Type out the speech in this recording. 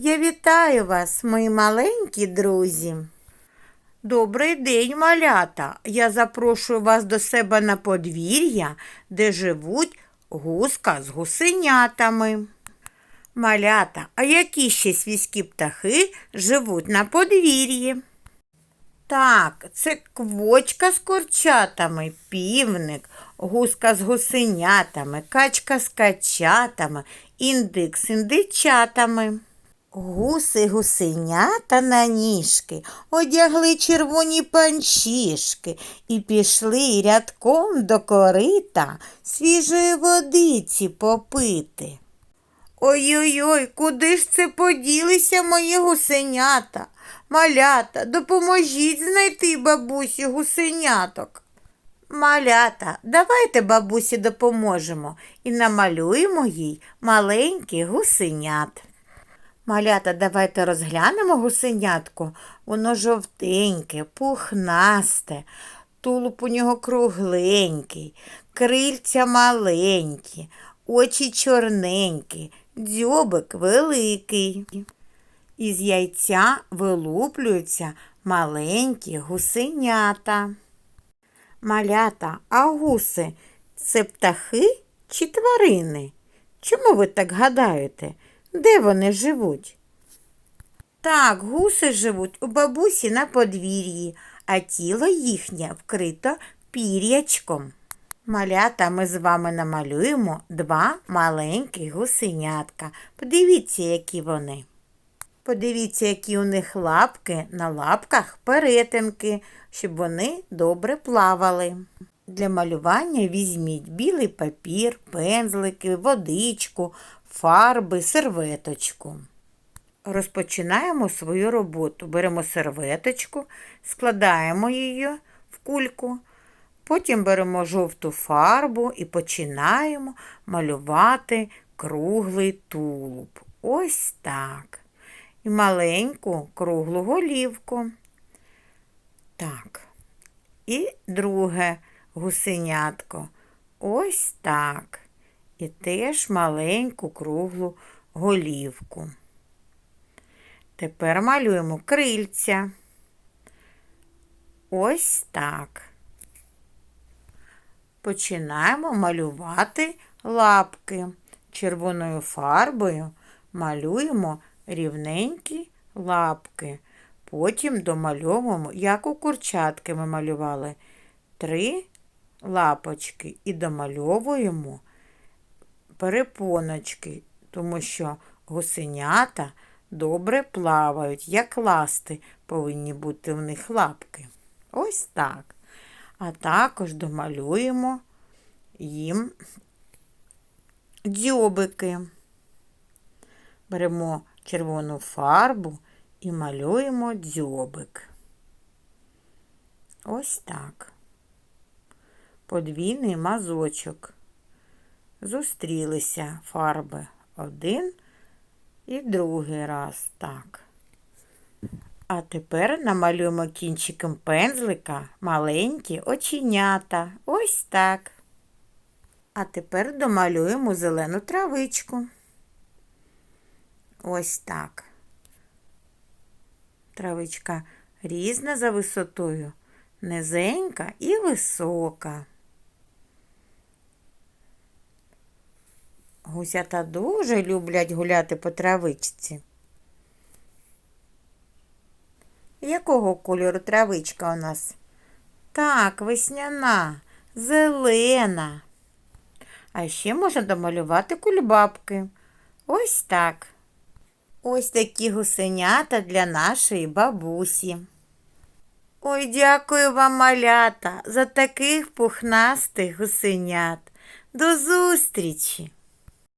Я вітаю вас, мої маленькі друзі. Добрий день, малята. Я запрошую вас до себе на подвір'я, де живуть гуска з гусенятами. Малята, а які ще свійські птахи живуть на подвір'ї? Так, це квочка з курчатами, півник, гуска з гусенятами, качка з качатами, індик з індичатами. Гуси гусенята на ніжки одягли червоні панчішки і пішли рядком до корита свіжої водиці попити. Ой-ой-ой, куди ж це поділися мої гусенята? Малята, допоможіть знайти бабусі гусеняток. Малята, давайте бабусі допоможемо і намалюємо їй маленьких гусенят. Малята, давайте розглянемо гусенятко. Воно жовтеньке, пухнасте, тулуб у нього кругленький, крильця маленькі, очі чорненькі, дзьобик великий. Із яйця вилуплюються маленькі гусенята. Малята, а гуси це птахи чи тварини? Чому ви так гадаєте? Де вони живуть? Так, гуси живуть у бабусі на подвір'ї, а тіло їхнє вкрито пір'ячком. Малята, ми з вами намалюємо два маленькі гусенятка. Подивіться, які вони. Подивіться, які у них лапки, на лапках перетинки, щоб вони добре плавали. Для малювання візьміть білий папір, пензлики, водичку, фарби, серветочку. Розпочинаємо свою роботу. Беремо серветочку, складаємо її в кульку, потім беремо жовту фарбу і починаємо малювати круглий тулуб. Ось так. І маленьку круглу голівку. Так. І друге гусенятко. Ось так. І теж маленьку круглу голівку. Тепер малюємо крильця. Ось так. Починаємо малювати лапки. Червоною фарбою малюємо рівненькі лапки. Потім домальовуємо, як у курчатки ми малювали, три лапочки і домальовуємо перепоночки, тому що гусенята добре плавають, як ласти повинні бути в них лапки. Ось так. А також домалюємо їм дзьобики. Беремо червону фарбу і малюємо дзьобик. Ось так. Подвійний мазочок. Зустрілися фарби один і другий раз так. А тепер намалюємо кінчиком пензлика маленькі оченята. Ось так. А тепер домалюємо зелену травичку. Ось так. Травичка різна за висотою, низенька і висока. Гусята дуже люблять гуляти по травичці. Якого кольору травичка у нас? Так, весняна, зелена. А ще можна домалювати кульбабки. Ось так. Ось такі гусенята для нашої бабусі. Ой, дякую вам, малята, за таких пухнастих гусенят. До зустрічі!